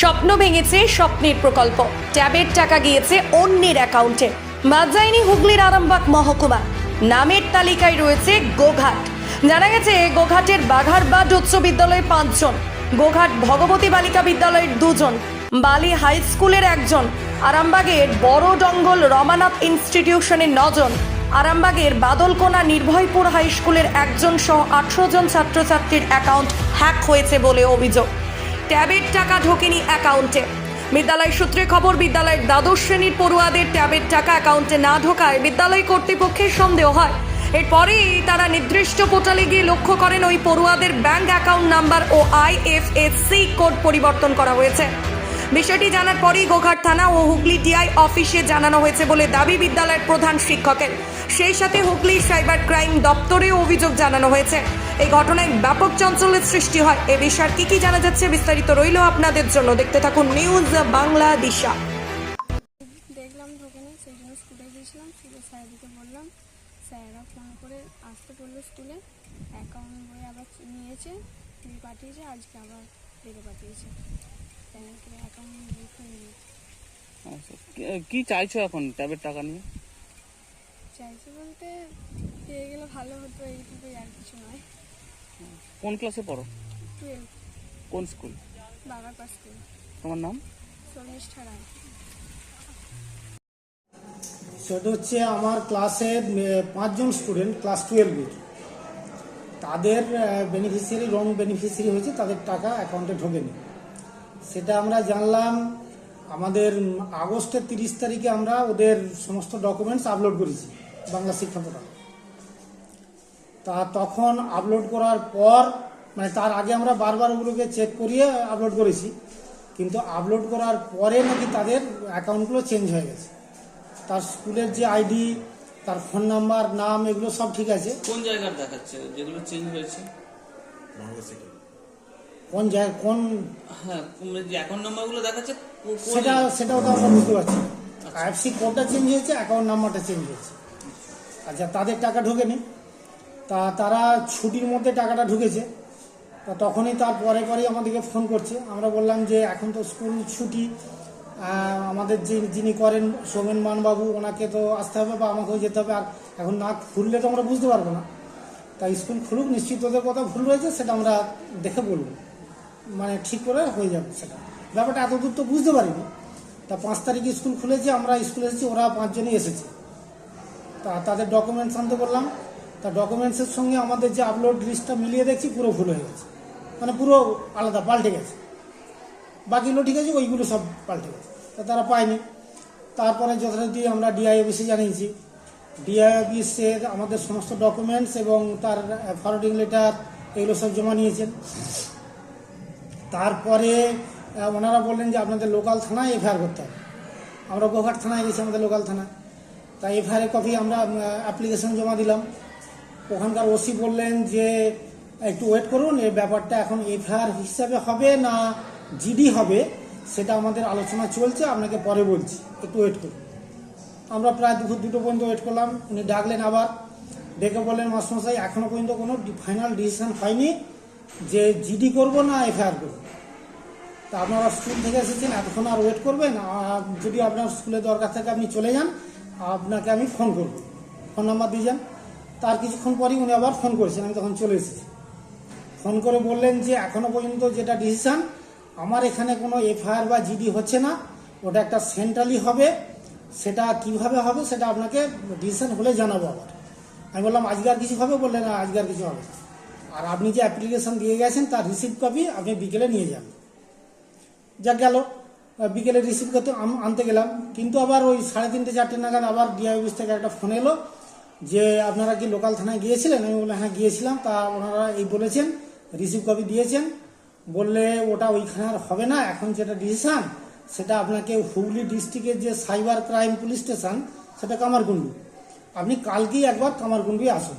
স্বপ্ন ভেঙেছে স্বপ্নের প্রকল্প। ট্যাবের টাকা গিয়েছে অন্যের অ্যাকাউন্টে। যায়নি হুগলির আরামবাগ মহকুমা। নামের তালিকায় রয়েছে গোঘাট। জানা গেছে, গোঘাটের বাঘারবাদ উচ্চ বিদ্যালয়ে পাঁচজন, গোঘাট ভগবতী বালিকা বিদ্যালয়ের দুজন, বালি হাই স্কুলের একজন, আরামবাগের বড় ডঙ্গল রমানাথ ইনস্টিটিউশনের নজন, আরামবাগের বাদলকোনা নির্ভয়পুর হাই স্কুলের একজন সহ আঠারো জন ছাত্রছাত্রীর অ্যাকাউন্ট হ্যাক হয়েছে বলে অভিযোগ। ট্যাবের টাকা ঢোকেনি অ্যাকাউন্টে। বিদ্যালয় সূত্রে খবর, বিদ্যালয়ের দ্বাদশ শ্রেণির পড়ুয়াদের ট্যাবের টাকা অ্যাকাউন্টে না ঢোকায় বিদ্যালয় কর্তৃপক্ষের সন্দেহ হয়। এরপরেই তারা নির্দিষ্ট পোর্টালে গিয়ে লক্ষ্য করেন ওই পড়ুয়াদের ব্যাংক অ্যাকাউন্ট নাম্বার ও আইএফএসসি কোড পরিবর্তন করা হয়েছে। বিষয়টি জানার পরেই গোঘাট থানা ও হুগলি ডিআই অফিসে জানানো হয়েছে বলে দাবি বিদ্যালয়ের প্রধান শিক্ষকের। সেই সাথে হুগলি সাইবার ক্রাইম দপ্তরে অভিযোগ জানানো হয়েছে। এই ঘটনায় ব্যাপক চঞ্চলের সৃষ্টি হয়। এ বিষয়ে কি কি জানা যাচ্ছে বিস্তারিত রইল আপনাদের জন্য। দেখতে থাকুন নিউজ বাংলা দিশা। দেখলাম ঢোকেনি সেই জন্য স্কুলে গিয়েছিলাম। স্কুলে স্যারদিকে বললাম, স্যাররা ফোন করে আসতে বলল স্কুলে। অ্যাকাউন্ট বই আবার নিয়েছে পাঠিয়েছে, আজকে আবার ডেকে পাঠিয়েছে। আচ্ছা কি- চাইছো এখন ট্যাবের টাকা নিয়ে? চাইছে বলতে পেয়ে গেলে ভালো হতো এইটুকুই আর কিছু নয়। কোন ক্লাসে পড়ো? টুয়েলভ কোন স্কুল? বাবার পাশ স্কুল তোমার নাম? শর্মিষ্ঠা রায়। সেটা হচ্ছে আমার ক্লাসের এ, পাঁচজন স্টুডেন্ট ক্লাস টুয়েলভের তাদের বেনিফিসিয়ারি রং বেনিফিসিয়ারি হয়েছে তাদের টাকা অ্যাকাউন্টে ঢোকেনি। সেটা আমরা জানলাম আমাদের আগস্টের তিরিশ তারিখে আমরা ওদের সমস্ত ডকুমেন্টস আপলোড করেছি বাংলা শিক্ষা পোর্টাল তা তখন আপলোড করার পর মানে তার আগে আমরা বারবার ওগুলোকে চেক করিয়ে আপলোড করেছি কিন্তু আপলোড করার পরে নাকি তাদের অ্যাকাউন্টগুলো চেঞ্জ হয়ে গেছে। তার স্কুলের যে আইডি তার ফোন নাম্বার নাম এগুলো সব ঠিক আছে। কোন জায়গার দেখাচ্ছে? যেগুলো চেঞ্জ হয়েছে? কোন জায়গায় কোন হ্যাঁ কোন- যে অ্যাকাউন্ট নাম্বারগুলো দেখাচ্ছে সেটা সেটাও তো আমরা বুঝতে পারছি আইএফসি কোডটা চেঞ্জ হয়েছে অ্যাকাউন্ট নাম্বারটা চেঞ্জ হয়েছে। আচ্ছা তাদের টাকা ঢোকেনি। তা তারা ছুটির মধ্যে টাকাটা ঢুকেছে। তা তখনই তার পরে পরেই আমাদেরকে ফোন করছে। আমরা বললাম যে এখন তো স্কুল ছুটি। আমাদের যে যিনি করেন সৌমেন মানবাবু ওনাকে তো আসতে হবে বা আমাকেও যেতে হবে। আর এখন না খুললে তো আমরা বুঝতে পারব না। তাই স্কুল খুলুক নিশ্চিত ওদের কথা ভুল রয়েছে সেটা আমরা দেখে বলব। মানে ঠিক করে হয়ে যাবে সেটা। ব্যাপারটা এত দূর তো বুঝতে পারিনি। তা পাঁচ তারিখে স্কুল খুলেছে, আমরা স্কুলে এসেছি, ওরা পাঁচজনই এসেছে। তা তাদের ডকুমেন্টস আনতে বললাম। তা ডকুমেন্টসের সঙ্গে আমাদের যে আপলোড লিস্টটা মিলিয়ে দেখছি, পুরো ভুল হয়ে গেছে। মানে পুরো আলাদা, পাল্টে গেছে। বাকিগুলো ঠিক আছে, ওইগুলো সব পাল্টে গেছে। তা তারা পায়নি। তারপরে যথারীতি আমরা ডিআই অফিসে জানিয়েছি। ডিআই অফিসে আমাদের সমস্ত ডকুমেন্টস এবং তার ফরওয়ার্ডিং লেটার এগুলো সব জমা নিয়েছেন। তারপরে ওনারা বললেন যে আপনাদের লোকাল থানায় এফআইআর করতে হবে। আমরা গোঘাট থানায় গেছি আমাদের লোকাল থানায় তাই এফআইআর কপি আমরা অ্যাপ্লিকেশন জমা দিলাম। ওখানকার ওসি বললেন যে, একটু ওয়েট করুন, এই ব্যাপারটা এখন এফআইআর হিসাবে হবে না জিডি হবে, সেটা আমাদের আলোচনা চলছে, আপনাকে পরে বলছি। একটু ওয়েট করুন। আমরা প্রায় দুপুর দুটো পর্যন্ত ওয়েট করলাম, উনি ডাকলেন আবার। ডেকে বললেন, মাস্টারমশাই, এখনও পর্যন্ত কোনো ফাইনাল ডিসিশন হয়নি। যে জিডি করব না এফআইআর করব। তা আপনারা স্কুল থেকে এসেছেন, এতক্ষণ আর ওয়েট করবেন। আর যদি আপনার স্কুলে দরকার থাকে আপনি চলে যান, আপনাকে আমি ফোন করব। ফোন নাম্বার দিয়ে যান। তার কিছুক্ষণ পরেই উনি আবার ফোন করেছেন, আমি তখন চলে এসেছি। ফোন করে বললেন যে, এখনও পর্যন্ত যেটা ডিসিশান আমার এখানে কোনো এফআইআর বা জিডি হচ্ছে না। ওটা একটা সেন্ট্রালি হবে। সেটা কীভাবে হবে সেটা আপনাকে ডিসিশন হলে জানাব আবার। আমি বললাম, আজকে আর কিছু হবে? বললেন আজকে আর কিছু হবে না। আর আপনি যে অ্যাপ্লিকেশন দিয়ে গেছেন, তার রিসিভ কপি আপনি বিকেলে নিয়ে যান। যা গেল বিকেলে রিসিভ করতে আনতে গেলাম। কিন্তু আবার ওই সাড়ে তিনটে, চারটে নাগাদ আবার ডিআই অফিস থেকে একটা ফোন এলো যে, আপনারা কি লোকাল থানায় গিয়েছিলেন? আমি বললাম হ্যাঁ গিয়েছিলাম। তা ওনারা এই বলেছেন রিসিভ কপি দিয়েছেন। বললে ওটা ওইখানে আর হবে না। এখন যেটা ডিসিশন সেটা আপনাকে হুগলি ডিস্ট্রিক্টের যে সাইবার ক্রাইম পুলিশ স্টেশন সেটা কামারকুণ্ডু। আপনি কালকেই একবার কামারকুণ্ডুই আসুন।